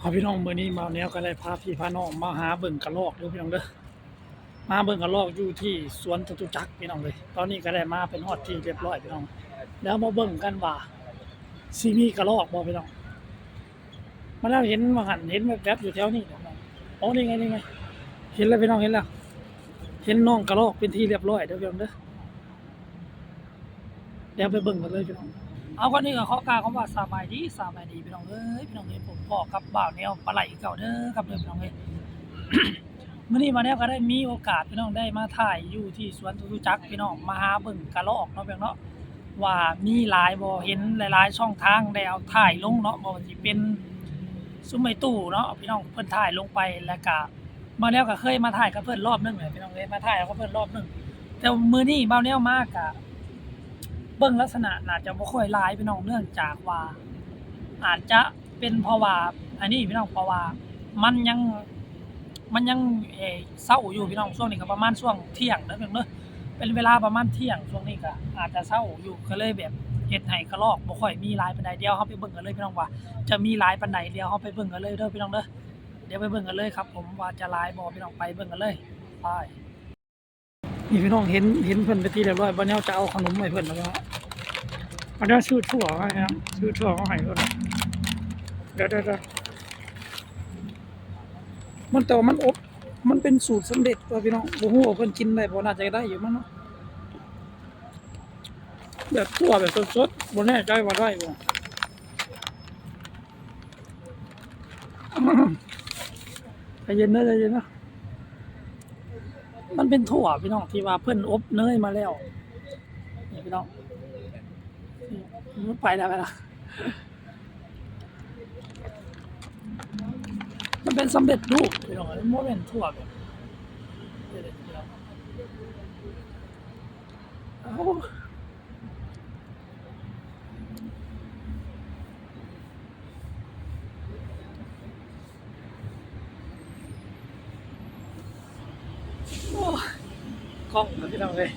พาพี่น้องเมื้อนี้มาแนวก็ได้พาพี่พาน้องมาหาเบิ่งกระรอกเด้อพี่น้องเด้อมาเบิ่งกระรอกอยู่ที่สวนจตุจักรพี่น้องเลย ตอนนี้ก็ได้มาเป็นฮอดที่เรียบร้อยพี่น้อง แล้วมาเบิ่งกันว่าสิมีกระรอกบ่พี่น้องมาแล้วเห็นว่าหันเห็นแวบอยู่แถวนี้พี่น้องอ๋อนี่ไงนี่ไงเห็นแล้วพี่น้องเห็นแล้วเห็นน้องกระรอกเป็นที่เรียบร้อยเด้อพี่น้องเด้อเดี๋ยวไปเบิ่งกันเลยพี่น้อง เอาคนนี้ก็ขอกล่าวคำว่าสบายดีสบายดีพี่น้องเอ้ยพี่น้องเอ้ยผมพ่อกับบ่าวแนวปลาไหลเก่าเด้อครับเด้อพี่น้องเอ้ยมื้อนี้มาแนวก็ได้มีโอกาสพี่น้องได้มาถ่ายอยู่ที่สวนจตุจักรพี่น้องมาหาเบิ่งกระรอกเนาะพี่น้องเนาะว่ามีหลายบ่เห็นหลายๆช่องทางได้เอาถ่ายลงเนาะบ่ว่าสิเป็นซุ้มไมตู้เนาะพี่น้องเพิ่นถ่ายลงไปแล้วก็มาแนวก็เคยมาถ่ายกับเพิ่นรอบนึงเลยพี่น้องเอ้ยมาถ่ายกับเพิ่นรอบนึงแต่มื้อนี้บ่าวแนวมากก็ เบิ่งลักษณะน่าจะบ่ค่อยหลายพี่น้องเนื่องจากว่า อาจจะเป็นเพราะว่าอันนี้พี่น้องเพราะว่ามันยังมันยังเออเช้าอยู่พี่น้องช่วงนี้ก็ประมาณช่วงเที่ยงเด้อพี่น้องเด้อเป็นเวลาประมาณเที่ยงช่วงนี้ก็อาจจะเช้าอยู่ก็เลยแบบเฮ็ดให้กระรอกบ่ค่อยมีหลายปานใดเดียวเฮาไปเบิ่งกันเลยพี่น้องว่า จะมีหลายปานใดเดียวเฮาไปเบิ่งกันเลยเด้อพี่น้องเด้อเดี๋ยวไปเบิ่งกันเลยครับ ผมว่าจะหลายบ่พี่น้องไปเบิ่งกันเลยไป นี่พี่น้องเห็นเห็นเพิ่อนไปที่เรียบร้อยบ่แนวจะเอาขนมให้เพิ่อนแล้วเนาะอันนี้ชื่อถั่วไว้ครับชื่อถั่วเขาให้ด้วยเดี๋ยวเดี๋ยวเดี๋ยวมันแต่ว่ามันอบมันเป็นสูตรสำเร็จตัวพี่น้องบ่ฮู้ว่าเพิ่นกินได้บ่น่าจะได้อยู่มั้งเนาะแบบถั่วแบบสดๆบ่แน่ใจว่าได้บ่ใจเย็นนะใจเย็นนะ มันเป็นถั่วพี่น้องที่ว่าเพิ่นอบเนยมาแล้วนี่พี่น้องมันไปแล้วไปแล้วมันเป็นสำเร็จรูปพี่น้องมันบ่เป็นถั่วแบบโอ้งเอ้าโอ้ยก ล้องนะพี่น้องเลย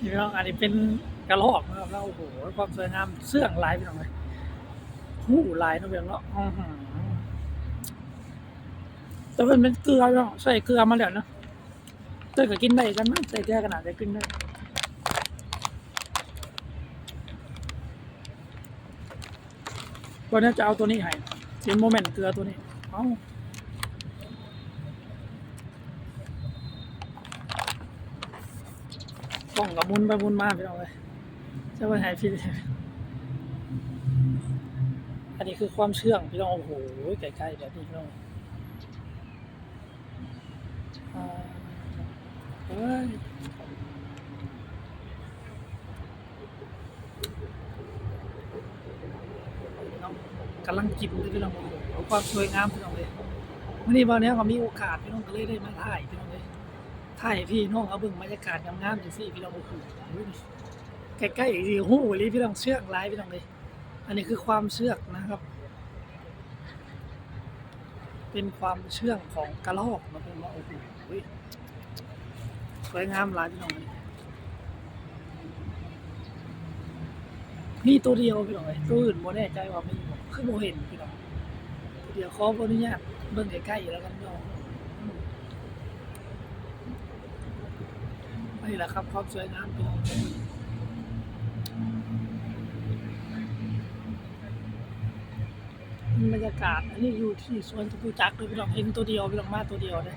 นี่พี่น้องอันนี้เป็นกระรอกนะครับแล้วโอ้โหความสวยงามเสื่องลายพี่น้องเลยหูลายนาะพี่น้องเนาะแต่เป็นเป็นเกลือพี่น้องใส่เกลือมาแล้วเนาะเต้ยก็กินได้กันมั้งใส่แก้ขนาดได้กินได้วันนี้จะเอาตัวนี้ให้เป็นโมเมนต์เกลือตัวนี้ เอา กล้องกับมุนไปมุนมาพี่น้องเลยจะไปหายพี่อันนี้คือความเชื่องพี่น้องโอ้โหใกล้ๆแบบนี้พี่น้องอ่าเฮ้ยกำลังกินเลยพี่น้องโอ้โหความสวยงามพี่น้องเลยวันนี้วันนี้ก็มีโอกาสพี่น้องก็เลยได้มาถ่ายพี่น้อง ลยถ่พี่น้องเอาเบิ่งบรรยากาศงามๆจังซี่พี่น้องโอ้โหใกล้ๆสิหูอีหลีพี่น้องเชือกหลายพี่น้องเลยอันนี้คือความเชือกนะครับ เป็นความเชื่องของกระรอกนะเป็นว่าโอ้โหสวยงามหลายพี่น้องเลยมีตัวเดียวพี่น้องเลยตัวอื่นบ่แน่ใจว่ามีบ่คือบ่เห็นพี่น้องตัวเดียวขออนุญาตเบิ่งใกล้ๆแล้วกันพี่ นี่แหละครับความสวยงามเป็นบรรยากาศ อันนี้อยู่ที่สวนจตุจักรเลยพี่น้องเห็นตัวเดียวพี่น้องมาตัวเดียวเลย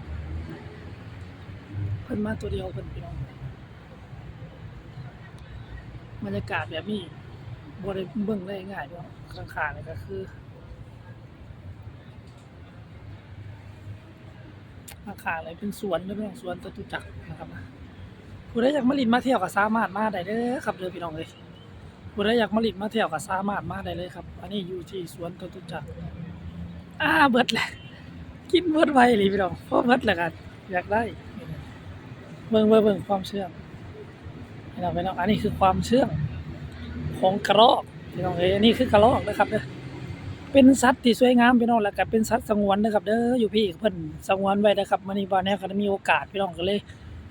เพิ่นมาตัวเดียวเพิ่นพี่น้องบรรยากาศแบบนี้บ่ได้เบิ่งได้ง่ายพี่น้องข้างๆนี่ก็คือข้างๆเลยเป็นสวนเลยพี่น้องสวนจตุจักรนะครับ ผู้ใดอยากมาลินมาเที่ยวก็สามารถมาได้เด้อครับเด้อพี่น้องเอ้ยผู้ใดอยากมาลินมาเที่ยวก็สามารถมาได้เลยครับ อันนี้อยู่ที่สวนจตุจักรอ่าเบิดแหละกินเบิดไวเลยพี่น้องเพราะเบิดแหละกันอยากได้เบิ่งเบิ่งเบิ่งความเชื่อพี่น้องพี่น้องอันนี้คือความเชื่อของกระรอกพี่น้องเอ้ยอันนี้คือกระรอกนะครับเด้อเป็นสัตว์ที่สวยงามพี่น้องแล้วก็เป็นสัตว์สงวนนะครับเด้ออยู่พี่เพิ่นสงวนไว้นะครับมื้อนี้บ่แน่ก็มีโอกาสพี่น้องก็เลย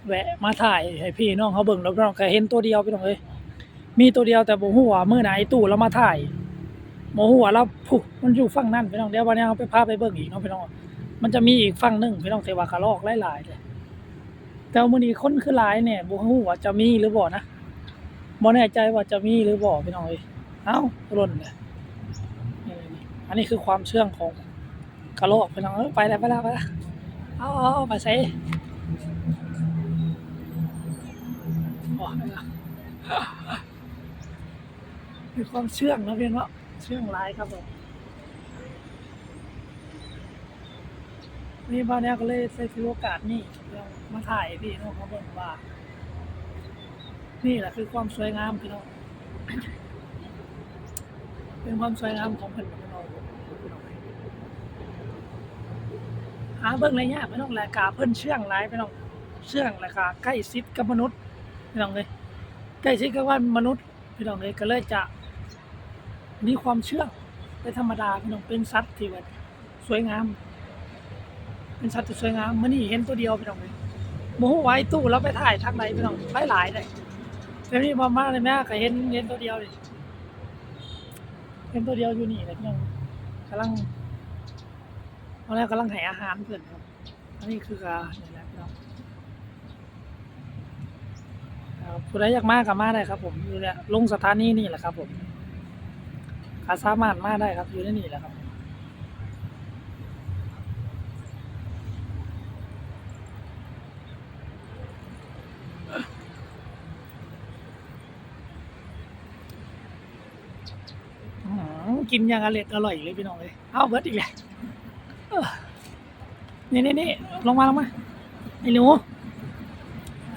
แวะมาถ่ายให้พี่น้องเขาเบิ่งแล้วพี่น้องก็เห็นตัวเดียวพี่น้องเอ้ยมีตัวเดียวแต่บ่ฮู้ว่ามื้อไหนตู้แล้วมาถ่ายหมหัวเราผุมันอยู่ฝั่งนั้นพี่น้องเดี๋ยววันนี้เอาไปพาไปเบิ่งอีกเนาะพี่น้องมันจะมีอีกฝั่งหนึงพี่น้องเทวากระลอกหลายๆเลยแต่มื้อนี้คนคือหลายเนี่ยบ่ฮู้ว่าจะมีหรือบ่นะบ่แน่ใจว่าจะมีหรือบ่พี่น้องเอ้ยเอ้าหล่นเลยอันนี้คือความเชื่องของกระลอกพี่น้องเอ้ยไปแล้วไปแล้วไปแล้วเอาเอาเอาไปใส่ โอ้ยไม่ละมีความเชื่องนะเพียงเนาะเชื่องร้ายครับผมนี่บ้านเนี้ยก็เลยใช้ถือโอกาสนี่เรามาถ่ายพี่น้องเขาบิ่งว่า นี่แหละคือความสวยงามพี่น้องเป็นความสวยงามของเพิ่นพี่น้องหาเบิ่งเลยเนี่ยพี่น้องแลกาเพิ่นเชื่องร้ายพี่น้องเชื่องแหลกาใกล้ชิดกับมนุษย์ พี่น้องเลยใกล้ชิดกับว่ามนุษย์พี่น้องเลยก็เลยจะมีความเชื่อเป็นธรรมดาพี่น้องเป็นสัตว์ที่แบบสวยงาม เป็นสัตว์ที่สวยงามมื่อนี้เห็นตัวเดียวพี่น้องเลยโมโหไว้ตู้แล้วไปถ่ายทางไหนพี่น้องหลายหลายเลยแต่นี่พอมาเลยแม่ก็เห็นเห็นตัวเดียวเลยเห็นตัวเดียวอยู่นี่เลยพี่น้องกำลังตอนแรกกำลังให้อาหารเพื่อนครับอันนี้คือกาเนี่ยแหละพี่น้อง ครับผู้ใดอยากมาก็มาได้ครับ ผมอยู่เนี่ยลงสถานีนี่แหละครับ ผมก็สามารถมาได้ครับ อยู่ในนี่แหละครับกินอย่างอร่อยอร่อยเลยพี่น้องเลยเอาเบิร์ดอีกแล้วนี่นี่นี่ลงมาลงมาไอ้หนู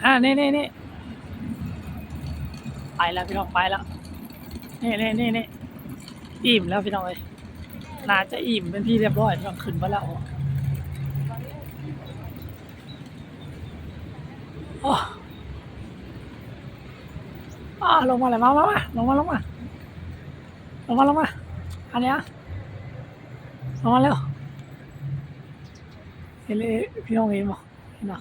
อ่านี่นี่นี่ ไปแล้วพี่น้องไปแล้วนี่นี่นี่นี่อิ่มแล้วพี่น้องเลยน่าจะอิ่มเป็นที่เรียบร้อยพี่น้องขึ้นมาแล้วโอ้อ่าลงมาเลยมามามาลงมาลงมาลงมาลงมาอันนี้ลงมาเร็วเห็นเลยพี่น้องเห็นบ่เห็นบ่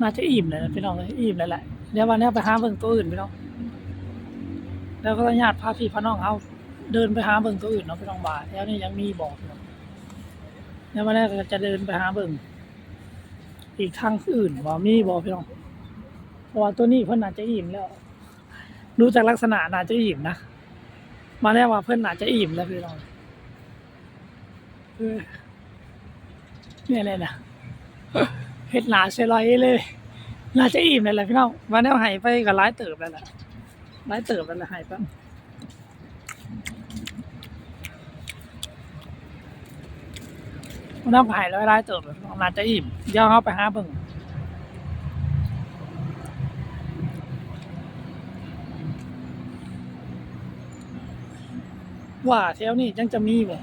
น่าจะอิ่มเลยนะพี่น้องเลยอิ่มเลยแหละเดี๋ยววันนี้ไปหาเบิ่งตัวอื่นพี่น้องแล้วก็ญาติพาพี่พาน้องเอาเดินไปหาเบิ่งตัวอื่นเนาะพี่น้องบ่าแล้วนี่ยังมีบอกพี่น้องเดี๋ยววันนี้ก็จะเดินไปหาเบิ่งอีกทางอื่นว่ามีบอกพี่น้องเพราะว่าตัวนี้เพิ่นอาจจะอิ่มแล้วดูจากลักษณะน่าจะอิ่มนะมาแล้วว่าเพิ่อนอาจจะอิ่มแล้วพี่น้องเออเนี่ยเลยนะ เฮ็ดหนาเซลอยเลย น่าจะอิ่มเลยแหละพี่น้องมาแล้หายไปก็ร้ายเติบแล้วแหละร้ายเติบแล้วแหละหายไปมันต้องหายแล้วร้ายเติบแล้วพี่น้องน่าจะอิ่มเดี๋ยวเอาไปหาเบิ่งว่าแถวนี้ยังจะมีบ่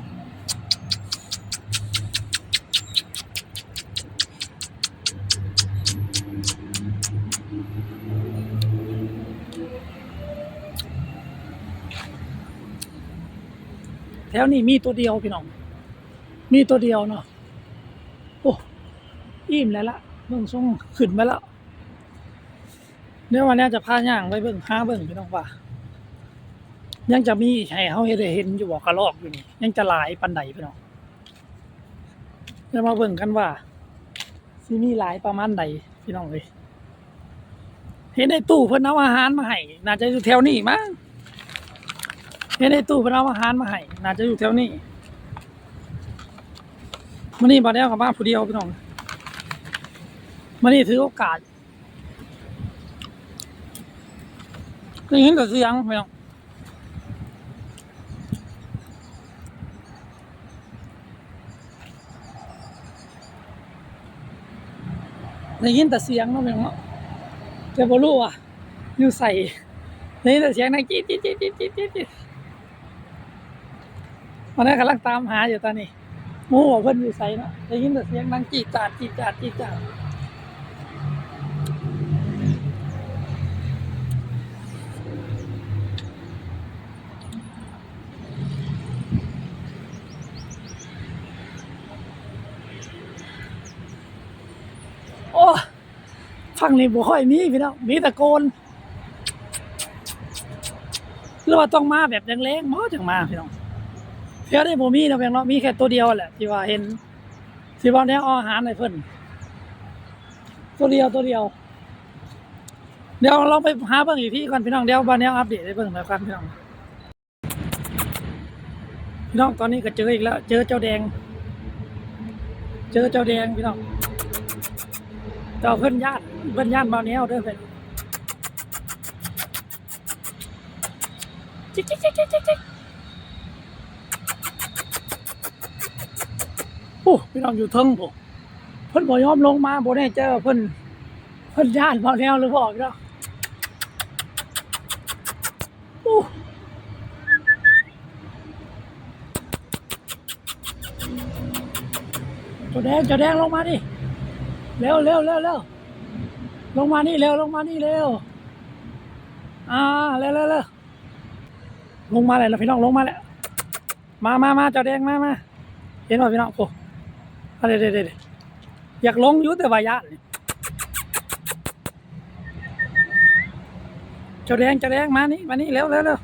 ถวนี้มีตัวเดียวพี่น้อง มีตัวเดียวเนาะโอ้อิ่มแล้วละเบิ่งส่งขึ้นไปแล้วเดี๋ยววันนี้จะพาย่างไปเบิ่งหาเบิ่งพี่น้องว่า ยังจะมีให้เขาเห็นได้เห็นอยู่บอกกระลอกอยู่นี่ยังจะหลายปันใดพี่น้องจะมาเบิ่งกันว่าสิมีหลายประมาณใดพี่น้องเลยเห็นในตู้เพิ่นเอาอาหารมาให้น่าจะอยู่แถวนี้มั้ง เห็นในตู้เพิ่นเอาอาหารมาให้น่าจะอยู่แถวนี้มื้อนี้บ่ได้เอากลับมานผู้เดียวพี่น้องมื้อนี้ถือโอกาสได้ยินแต่เสียงพี่น้องได้ยินแต่เสียงเนาะแม่งเนาะแต่บ่รู้ว่าอยู่ใส่ได้ยินแต่เสียงนังจี๊ดจี๊ดจี๊ดจี๊ดจี๊ดจี๊ดจี๊ด วันนั้กำลังตามหาอยู่ตอนนี้มูว่าเพิ่นอยู่ใส่เนาะได้ยินแต่เสียงนังจีจาดจีจาดจีจาดโอ้ฟังนี่บ่ค่อยมีพี่น้องมีต่โกนหรือว่าต้องมาแบบแรงๆบ่จังมาพี่น้อง เพียได้บ่มีนะเพียงเนาะมีแค่ตัวเดียวแหละที่ว่าเห็นที่ว่าแนวเอาอาหารให้เพิ่นตัวเดียวตัวเดียว เดี๋ยวลองไปหาเบิ่งอีกที่ก่อนพี่น้องเดี๋ยวบ่าแนวอัปเดตให้เบิ่งแล้วกันพี่น้องพี่น้องตอนนี้ก็เจออีกแล้ว เจอเจ้าแดง เจอเจ้าแดงพี่น้องเจ้าเพิ่นญาติเพิ่นญาติบ่าแนวเด้อเพิ่นจิ๊กจิ๊กจิ๊กจิ๊กจิ๊ก โอ้พี่น้องอยู่เทิงผมเพิ่นบ่ยอมลงมาบ่แน่ใจว่าเพิ่นเพิ่นย่านบ่แนวหรือบ่พี่น้องโอ้จ้าแดงจ้าแดงลงมาดิเร็วเร็วเร็วเร็วลงมานี่เร็วลงมานี่เร็วอ่าเร็วเร็วเร็วลงมาเลยแล้วพี่น้องลงมาแล้วมามามาจ้าแดงมามาเห็นป่ะพี่น้องโอ้ อะไรเด็ดเด็ดอยากลงยู่แต่วายานเจ้าแดงเจ้าแดงมานี่มานี่เร็วเร็วเร็ว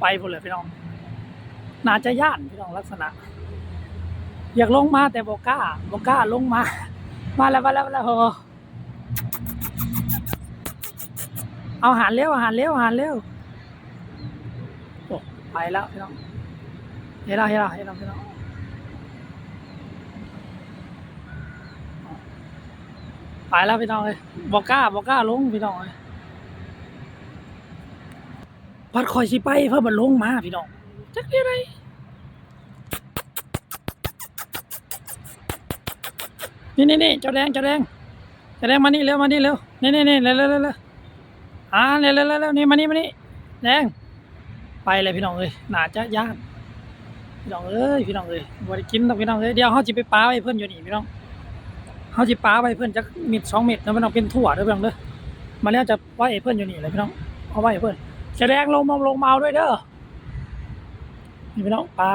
ไปหมดเลยพี่น้อง น่าจะย่านพี่น้องลักษณะ อยากลงมาแต่บอกกล้าบอกกล้าลงมา มาแล้วมาแล้วมาแล้วโอเอาอาหารเร็วอาหารเร็วอาหารเร็วโอ้ไปแล้วพี่น้อง เห็นแล้วเห็นแล้วเห็นแล้วพี่น้อไปแล้วพี่น้องเลยบอกล้าบอกล้าลงพี่น้องเลยพัดคอยสิไปเพื่อมันลงมาพี่น้องจักเรียอะไรนี่นี่นี่เจ้าแดงเจ้าแดงเจ้าแดงมานี่เร็วมานี่เร็วนี่นี่นี่เร็วเร็วเร็วเร็วอ่าเร็วเร็วเร็วเร็วนี่มานี่มานี่แดงไปเลยพี่น้องเอ้ยน่าจะย่าน พี่น้องเอ้ยพี่น้องเอ้ยบ่ได้กินดอกพี่น้องเอ้ยเดี๋ยวเฮาสิไปปาไว้เพิ่นอยู่นี่พี่น้องเฮาสิปาไว้เพิ่นจักเม็ดสองเม็ดแล้วพี่น้องเป็นถั่วเด้อพี่น้องเด้อมาแล้วจะไว้ให้เพิ่นอยู่นี่เลยพี่น้องเอาไว้ให้เพิ่นแสดงลงมาลงมาเอาด้วยเด้อนี่พี่น้องปา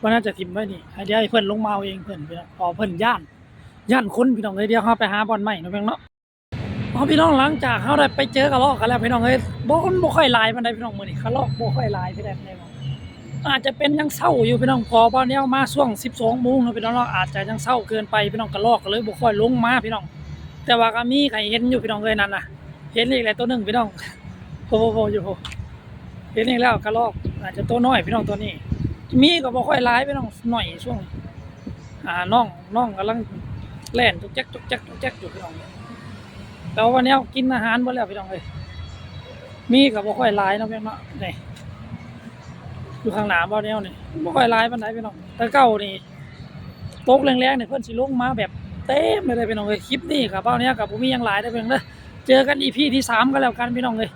ว่าน่าจะทิมไว้นี่ให้เดี๋ยวให้เพิ่นลงมาเอาเองเพิ่นพี่น้องพอเพิ่นย่านย่านคนพี่น้องเอ้ยเดี๋ยวเฮาไปหาบอลใหม่นะพี่น้องเนาะพอพี่น้องหลังจากเขาได้ไปเจอกระลอกกันแล้วพี่น้องเอ้ยบ่คนบ่ค่อยหลายปานใดพี่น้องมื้อนี้กระลอกบ่ค่อยหลายพี่ได้ปานใดบ่ อาจจะเป็นยังเศร้าอยู่พี่น้องพอบ่แนวมาช่วง 12โมงเนาะพี่น้องเนาะอาจจะยังเศร้าเกินไปพี่น้องกระลอกก็เลยบ่ค่อยลงมาพี่น้อง แต่ว่าก็มีใครเห็นอยู่พี่น้องเอ้ยนั่นน่ะเห็นอีกแล้วตัวหนึงพี่น้องโอ้โหอยู่โหเห็นอีกแล้วกระลอก อาจจะตัวน้อยพี่น้องตัวนี้ มีก็บ่ค่อยหลายพี่น้องหน่อยช่วงอ่าน้องน้องกำลังแล่นจุกจักจุกจักจุกจักอยู่พี่น้องแต่ว่าวันนี้กินอาหารหมดแล้วพี่น้องเอ้ยมีกับบ่ค่อยหลายเนาะพี่น้องเนาะนี่ อยู่ข้างหน้าบ่แนวนี่บ่ค่อยหลายปานใดพี่น้องแต่เก่านี่ตกแรงๆนี่เพิ่นสิลงมาแบบเต็มเลยพี่น้องเอ้ยคลิปนี้กับเบ้าเนี้ยกับบ่มีหยังหลายเด้อพี่น้องเด้อเจอกัน EP ที่สามก็แล้วกันพี่น้องเอ้ย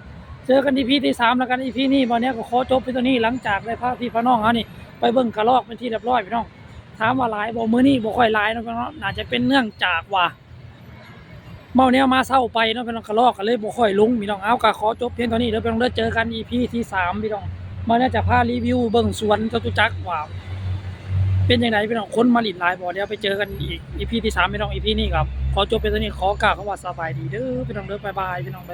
เจอกัน EP ที่สามแล้วกัน EP นี้บ่เนี้ยก็ขอจบไปตัวนี้หลังจากได้พาพี่พาน้องเฮานี่ไปเบิ่งกระรอกเป็นที่เรียบร้อยพี่น้องถามว่าหลายบ่มื้อนี้บ่ค่อยหลายเนาะพี่น้องน่าจะเป็นเนื่องจากว่าเมาแนวมาเศร้าไปเนาะพี่น้องกระลอกก็เลยบ่ค่อยลงพี่น้องเอาก็ขอจบเพียงเท่านี้เดี๋ยวพี่น้องได้เจอกัน EP ที่สามพี่น้อง มาน่าจะพารีวิวเบิ้งสวนจตุจักรว่าเป็นยังไงพี่น้องคนมาหลินหลายบ่เดี๋ยวไปเจอกันอีกอีพีที่สามพี่น้องอีพีนี้ครับ ขอจบเพียงนี้ขอกล่าวคำว่าสบายดีเด้อพี่น้องเด้อบ๊ายบายพี่น้อง